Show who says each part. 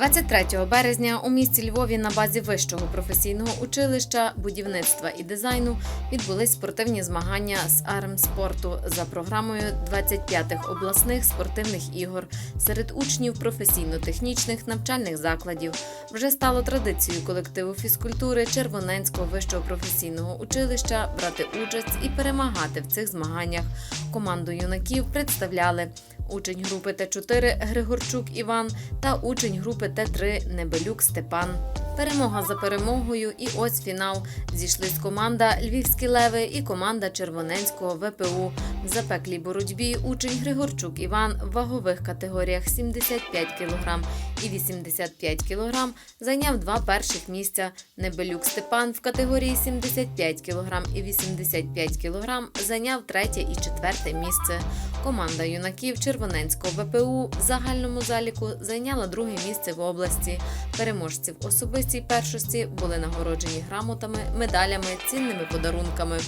Speaker 1: 23 березня у місті Львові на базі вищого професійного училища будівництва і дизайну відбулись спортивні змагання з армспорту за програмою 25-х обласних спортивних ігор серед учнів професійно-технічних навчальних закладів. Вже стало традицією колективу фізкультури Червоненського вищого професійного училища брати участь і перемагати в цих змаганнях. Команду юнаків представляли учень групи Т4 Григорчук Іван та учень групи Т3 Небелюк Степан. Перемога за перемогою, і ось фінал. Зійшлись команда Львівські леви і команда Червоненського ВПУ. В запеклій боротьбі учень Григорчук Іван в вагових категоріях 75 кг і 85 кг зайняв два перших місця. Небелюк Степан в категорії 75 кг і 85 кг зайняв третє і четверте місце. Команда юнаків Червоненського ВПУ в загальному заліку зайняла друге місце в області. Переможці в особистій першості були нагороджені грамотами, медалями, цінними подарунками.